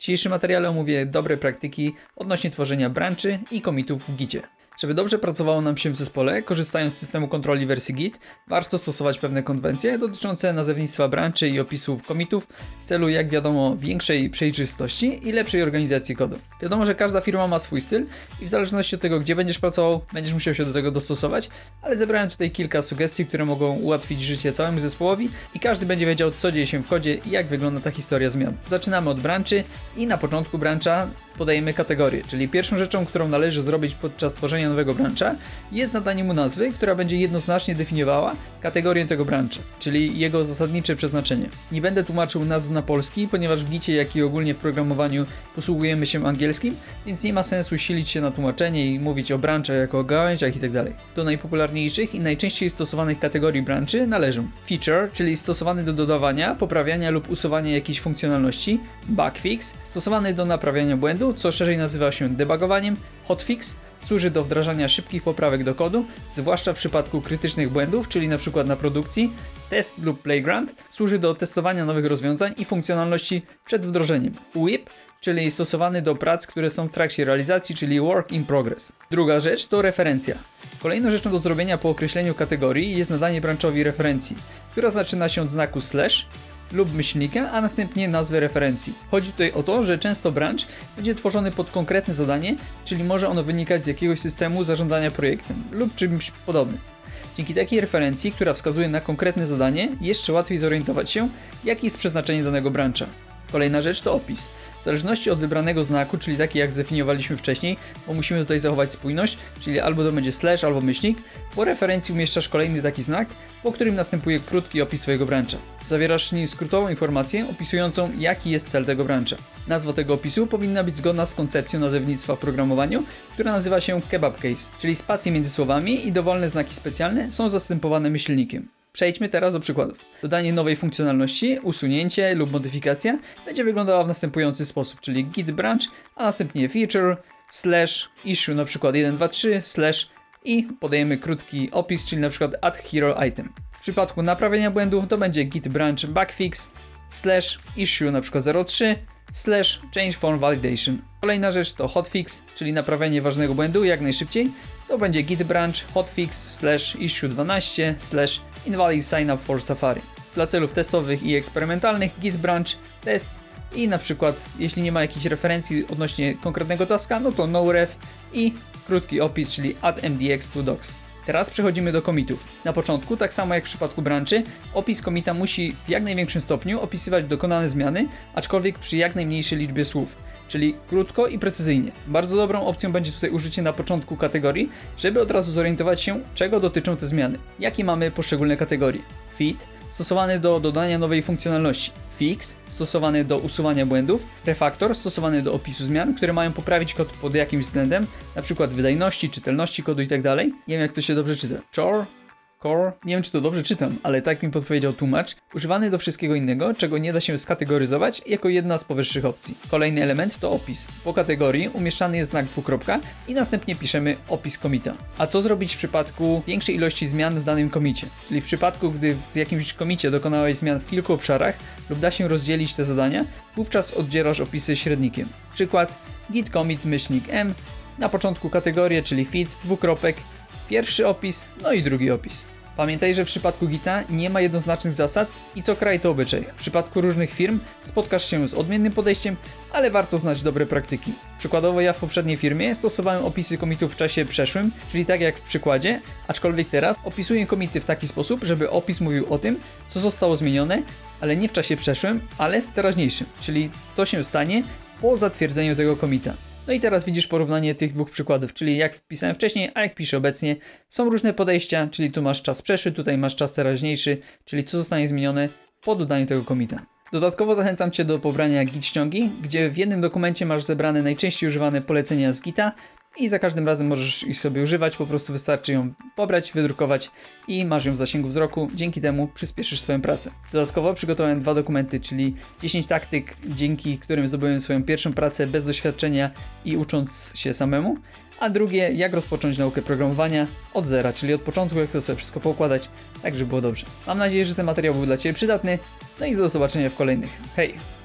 Dzisiejszym materiale omówię dobre praktyki odnośnie tworzenia branchy i commitów w Gicie. Żeby dobrze pracowało nam się w zespole, korzystając z systemu kontroli wersji Git, warto stosować pewne konwencje dotyczące nazewnictwa branchy i opisów commitów w celu, jak wiadomo, większej przejrzystości i lepszej organizacji kodu. Wiadomo, że każda firma ma swój styl i w zależności od tego, gdzie będziesz pracował, będziesz musiał się do tego dostosować, ale zebrałem tutaj kilka sugestii, które mogą ułatwić życie całemu zespołowi i każdy będzie wiedział, co dzieje się w kodzie i jak wygląda ta historia zmian. Zaczynamy od branchy i na początku brancha podajemy kategorię, czyli pierwszą rzeczą, którą należy zrobić podczas tworzenia nowego brancha jest nadanie mu nazwy, która będzie jednoznacznie definiowała kategorię tego brancha, czyli jego zasadnicze przeznaczenie. Nie będę tłumaczył nazw na polski, ponieważ w Gicie, jak i ogólnie w programowaniu posługujemy się angielskim, więc nie ma sensu silić się na tłumaczenie i mówić o branchach jako o gałęziach itd. Do najpopularniejszych i najczęściej stosowanych kategorii branchy należą feature, czyli stosowany do dodawania, poprawiania lub usuwania jakiejś funkcjonalności, bugfix, stosowany do naprawiania błędu, co szerzej nazywa się debugowaniem, hotfix, służy do wdrażania szybkich poprawek do kodu, zwłaszcza w przypadku krytycznych błędów, czyli np. na produkcji. Test lub playground służy do testowania nowych rozwiązań i funkcjonalności przed wdrożeniem. WIP, czyli stosowany do prac, które są w trakcie realizacji, czyli work in progress. Druga rzecz to referencja. Kolejną rzeczą do zrobienia po określeniu kategorii jest nadanie branchowi referencji, która zaczyna się od znaku slash lub myślnika, a następnie nazwę referencji. Chodzi tutaj o to, że często branch będzie tworzony pod konkretne zadanie, czyli może ono wynikać z jakiegoś systemu zarządzania projektem lub czymś podobnym. Dzięki takiej referencji, która wskazuje na konkretne zadanie, jeszcze łatwiej zorientować się, jakie jest przeznaczenie danego brancha. Kolejna rzecz to opis. W zależności od wybranego znaku, czyli taki jak zdefiniowaliśmy wcześniej, bo musimy tutaj zachować spójność, czyli albo to będzie slash, albo myślnik, po referencji umieszczasz kolejny taki znak, po którym następuje krótki opis swojego brancha. Zawierasz w nim skrótową informację opisującą jaki jest cel tego brancha. Nazwa tego opisu powinna być zgodna z koncepcją nazewnictwa w programowaniu, która nazywa się kebab case, czyli spacje między słowami i dowolne znaki specjalne są zastępowane myślnikiem. Przejdźmy teraz do przykładów. Dodanie nowej funkcjonalności, usunięcie lub modyfikacja będzie wyglądała w następujący sposób, czyli git branch, a następnie feature, slash, issue na przykład 123, slash i podajemy krótki opis, czyli na przykład add hero item. W przypadku naprawienia błędu to będzie git branch bugfix, slash, issue na przykład 03, slash, change form validation. Kolejna rzecz to hotfix, czyli naprawienie ważnego błędu jak najszybciej. To będzie git branch hotfix slash issue 12 slash invalid sign up for Safari. Dla celów testowych i eksperymentalnych git branch test i na przykład jeśli nie ma jakichś referencji odnośnie konkretnego taska, no to noref i krótki opis, czyli add mdx to docs. Teraz przechodzimy do komitów. Na początku, tak samo jak w przypadku branchy, opis komita musi w jak największym stopniu opisywać dokonane zmiany, aczkolwiek przy jak najmniejszej liczbie słów, czyli krótko i precyzyjnie. Bardzo dobrą opcją będzie tutaj użycie na początku kategorii, żeby od razu zorientować się, czego dotyczą te zmiany. Jakie mamy poszczególne kategorie? Fit, stosowany do dodania nowej funkcjonalności. Fix, stosowany do usuwania błędów. Refactor, stosowany do opisu zmian, które mają poprawić kod pod jakimś względem, np. wydajności, czytelności kodu itd. Nie wiem jak to się dobrze czyta. Chore, Core, nie wiem czy to dobrze czytam, ale tak mi podpowiedział tłumacz, używany do wszystkiego innego, czego nie da się skategoryzować jako jedna z powyższych opcji. Kolejny element to opis. Po kategorii umieszczany jest znak dwukropka i następnie piszemy opis komita. A co zrobić w przypadku większej ilości zmian w danym komicie? Czyli w przypadku, gdy w jakimś komicie dokonałeś zmian w kilku obszarach lub da się rozdzielić te zadania, wówczas oddzielasz opisy średnikiem. Przykład git commit myślnik m, na początku kategorie, czyli fit, dwukropek, Pierwszy opis, no i drugi opis. Pamiętaj, że w przypadku Gita nie ma jednoznacznych zasad i co kraj to obyczaj. W przypadku różnych firm spotkasz się z odmiennym podejściem, ale warto znać dobre praktyki. Przykładowo ja w poprzedniej firmie stosowałem opisy komitów w czasie przeszłym, czyli tak jak w przykładzie, aczkolwiek teraz opisuję komity w taki sposób, żeby opis mówił o tym, co zostało zmienione, ale nie w czasie przeszłym, ale w teraźniejszym, czyli co się stanie po zatwierdzeniu tego komita. No i teraz widzisz porównanie tych dwóch przykładów, czyli jak wpisałem wcześniej, a jak piszę obecnie. Są różne podejścia, czyli tu masz czas przeszły, tutaj masz czas teraźniejszy, czyli co zostanie zmienione po dodaniu tego komita. Dodatkowo zachęcam Cię do pobrania git ściągi, gdzie w jednym dokumencie masz zebrane najczęściej używane polecenia z gita i za każdym razem możesz ich sobie używać, po prostu wystarczy ją pobrać, wydrukować i masz ją w zasięgu wzroku, dzięki temu przyspieszysz swoją pracę. Dodatkowo przygotowałem dwa dokumenty, czyli 10 taktyk, dzięki którym zdobyłem swoją pierwszą pracę bez doświadczenia i ucząc się samemu, a drugie, jak rozpocząć naukę programowania od zera, czyli od początku, jak to sobie wszystko poukładać, tak żeby było dobrze. Mam nadzieję, że ten materiał był dla Ciebie przydatny, no i do zobaczenia w kolejnych. Hej!